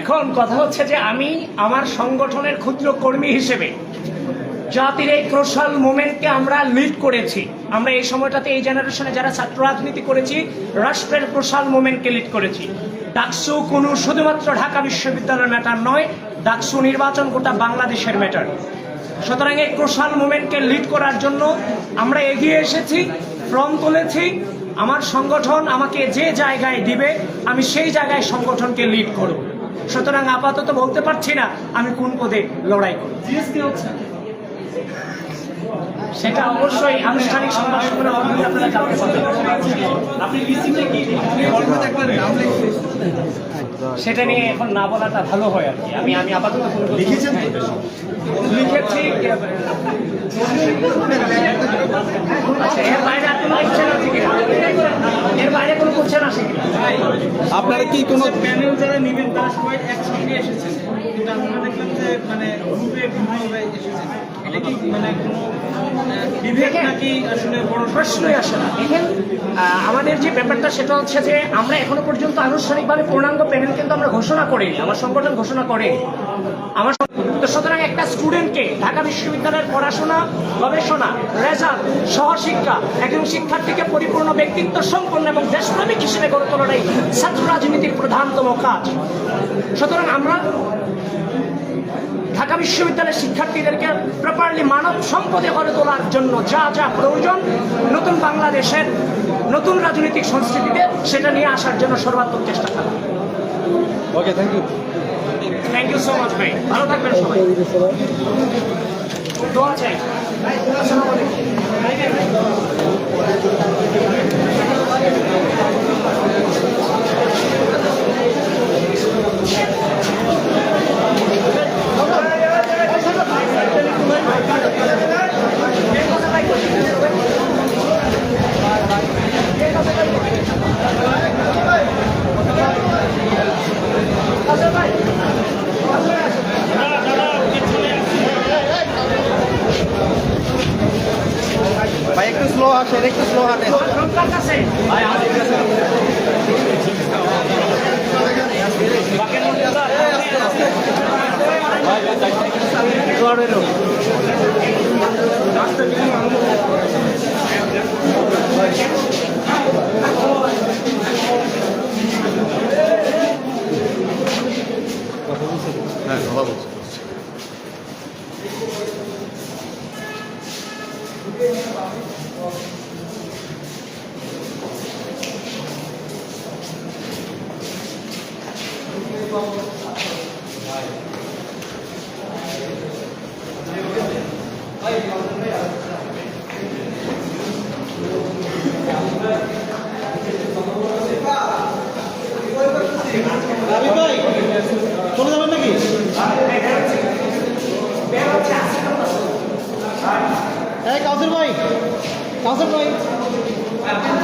এখন কথা হচ্ছে যে আমি আমার সংগঠনের ক্ষুদ্র কর্মী হিসেবে জাতির এই ক্রোশাল মুভমেন্টকে আমরা লিড করেছি। আমরা এই সময়টাতে, এই জেনারেশনে যারা ছাত্র রাজনীতি করেছি, রাষ্ট্রের ক্রোশাল মুভমেন্টকে লিড করেছি। ডাকসু কোনো শুধুমাত্র ঢাকা বিশ্ববিদ্যালয়ের ম্যাটার নয়, ডাকসু নির্বাচন গোটা বাংলাদেশের ম্যাটার সুতরাং এই ক্রোশাল মুভমেন্টকে লিড করার জন্য আমরা এগিয়ে এসেছি ফর্ম তুলেছি। আমার সংগঠন আমাকে যে জায়গায় দিবে, আমি সেই জায়গায় সংগঠনকে লিড করব। সুতরাং আপাতত বলতে পারছি না আমি কোন পদে লড়াই করব। সেটা অবশ্যই আনুষ্ঠানিক সংবাদ সম্মেলন হলে আপনারা জানতে পারবেন। আপনি লিস্টিংটা কি সেটা নিয়ে এখন না বলাটা ভালো হয় আর কি। আমি আমি আপাতত লিখেছেন লিখেছি এর বাইরে আর কোনো কোশ্চেন আছে কিনা এর বাইরে কোনো কোশ্চেন আছে কিনা আপনারা কি কোনো প্যানেল যারা নেবেন তার সবাই একসঙ্গে এসেছেন কিন্তু আমরা দেখলাম যে মানে গ্রুপে ভিন্নভাবে এসেছেন এটা কি মানে কোনো বিভেদ নাকি আসলে বড় প্রশ্নই আসে না। দেখেন আমাদের যে ব্যাপারটা সেটা হচ্ছে যে আমরা এখনও পর্যন্ত আনুষ্ঠানিকভাবে পূর্ণাঙ্গ প্যানেল কিন্তু আমরা ঘোষণা করি আমার সংগঠন ঘোষণা করে আমার তো সুতরাং একটা স্টুডেন্টকে ঢাকা বিশ্ববিদ্যালয়ের পড়াশোনা গবেষণা রেজাল্ট সহশিক্ষা একজন শিক্ষার্থীকে পরিপূর্ণ ব্যক্তিত্ব সম্পন্ন এবং দেশপ্রেমিক হিসেবে গড়ে তোলাটাই ছাত্র রাজনীতির প্রধানতম কাজ। সুতরাং আমরা ঢাকা বিশ্ববিদ্যালয়ের শিক্ষার্থীদেরকে প্রপারলি মানব সম্পদে গড়ে তোলার জন্য যা যা প্রয়োজন নতুন বাংলাদেশের নতুন রাজনৈতিক সংস্কৃতিতে সেটা নিয়ে আসার জন্য সর্বাত্মক চেষ্টা করা। Okay thank you thank you so much ভাই। ভালো থাকবেন সবাই। দোয়া চাই। আসসালামু আলাইকুম স্লো আসেন স্লো হাঁটেন কথা বলছি Thank you. 2009